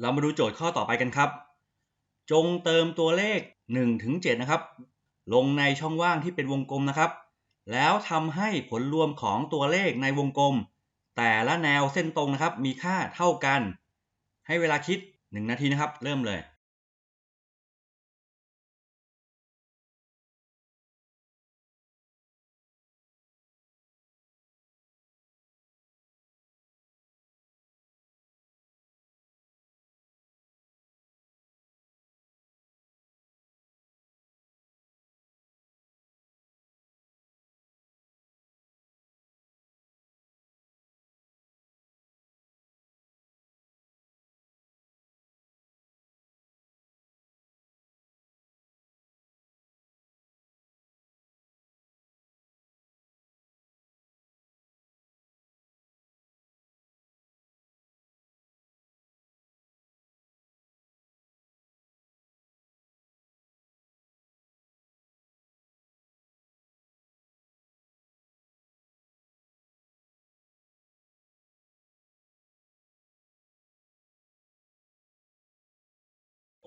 เรามาดูโจทย์ข้อต่อไปกันครับ จงเติมตัวเลข1ถึง7นะครับ ลงในช่องว่างที่เป็นวงกลมนะครับ แล้วทำให้ผลรวมของตัวเลขในวงกลม แต่ละแนวเส้นตรงนะครับ มีค่าเท่ากัน ให้เวลาคิด 1 นาทีนะครับ เริ่มเลย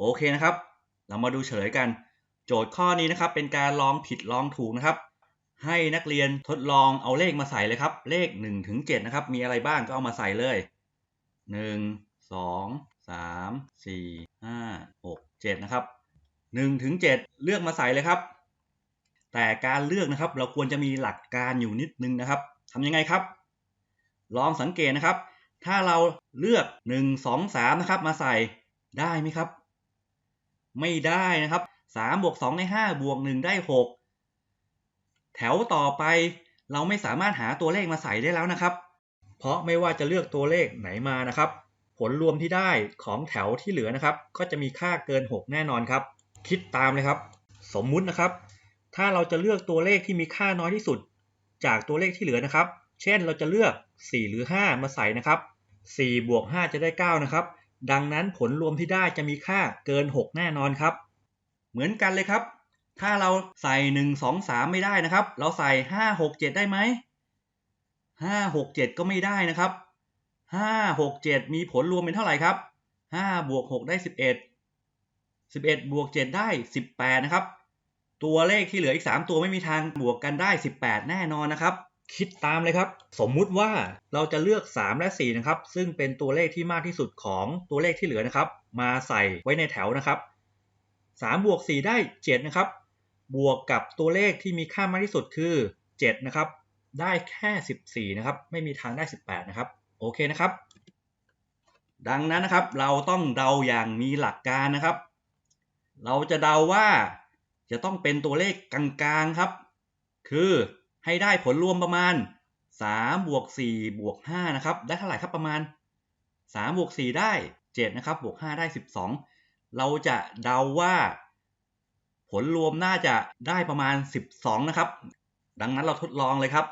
โอเคนะครับ เรามาดูเฉลยกัน โจทย์ข้อนี้นะครับ เป็นการลองผิดลองถูกนะครับ ให้นักเรียนทดลองเอาเลขมาใส่เลยครับ เลข1ถึง7นะครับ มีอะไรบ้างก็เอามาใส่เลย 1 2 3 4 5 6 7 นะครับ1ถึง7เลือกมาใส่เลยครับ แต่การเลือกนะครับ เราควรจะมีหลักการอยู่นิดนึงนะครับทำยังไงครับ ลองสังเกตนะครับ ถ้าเราเลือก 1 2 3 นะครับ มาใส่ได้ไหมครับ ไม่ได้นะครับ3บวก2ได้5บวก1ได้ 6 แถวต่อไปเราไม่สามารถหาตัวเลขมาใส่ได้แล้วนะครับ เพราะไม่ว่าจะเลือกตัวเลขไหนมานะครับ ผลรวมที่ได้ของแถวที่เหลือนะครับ ก็จะมีค่าเกิน 6 แน่นอนครับ คิดตามเลยครับ สมมุตินะครับ ถ้าเราจะเลือกตัวเลขที่มีค่าน้อยที่สุด จากตัวเลขที่เหลือนะครับ เช่นเราจะเลือก 4 หรือ 5 มาใส่นะครับ4บวก5จะได้ 9 นะครับ ดังนั้นผลรวมที่ได้จะมีค่าเกิน 6 แน่นอนครับ เหมือนกันเลยครับ ถ้าเราใส่ 1 2 3 ไม่ได้นะครับ เราใส่ 5 6 7 ได้ไหม 5 6 7 ก็ไม่ได้นะครับ 5 6 7 มีผลรวมเป็นเท่าไหร่ครับ 5 บวก 6 ได้ 11 11 บวก 7 ได้ 18 นะครับ ตัวเลขที่เหลืออีก 3 ตัวไม่มีทางบวกกันได้ 18 แน่นอนนะครับ คิดตามเลยครับ สมมุติว่าเราจะเลือก 3 และ 4 นะครับ ซึ่งเป็นตัวเลขที่มากที่สุดของตัวเลขที่เหลือนะครับ มาใส่ไว้ในแถวนะครับ3บวก4ได้ 7 นะครับ บวกกับตัวเลขที่มีค่ามากที่สุดคือ 7 นะครับ ได้แค่ 14 นะครับ ไม่มีทางได้ 18 นะครับ โอเคนะครับ ดังนั้นนะครับ เราต้องเดาอย่างมีหลักการนะครับ เราจะเดาว่าจะต้องเป็นตัวเลขกลางๆครับ คือ ให้ได้ผลรวมประมาณ3บวก4บวก5นะครับได้เท่าไหร่ครับประมาณ3บวก4ได้7นะครับบวก5ได้ 12 เราจะเดาว่า ผลรวมน่าจะได้ประมาณ 12 นะครับ ดังนั้นเราทดลองเลยครับ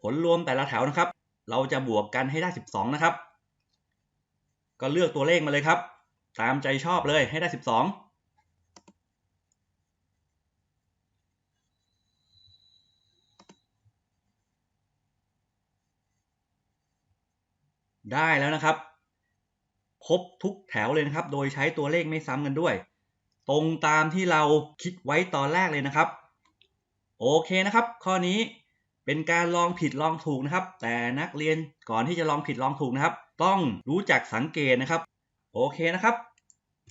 ผลรวมแต่ละแถวนะครับ เราจะบวกกันให้ได้ 12 นะครับ ก็เลือกตัวเลขมาเลยครับ ตามใจชอบเลยให้ได้ 12 ได้แล้วนะครับ ครบทุกแถวเลยนะครับ โดยใช้ตัวเลขไม่ซ้ำกันด้วย ตรงตามที่เราคิดไว้ตอนแรกเลยนะครับ โอเคนะครับ ข้อนี้เป็นการลองผิดลองถูกนะครับ แต่นักเรียนก่อนที่จะลองผิดลองถูกนะครับ ต้องรู้จักสังเกตนะครับ โอเคนะครับ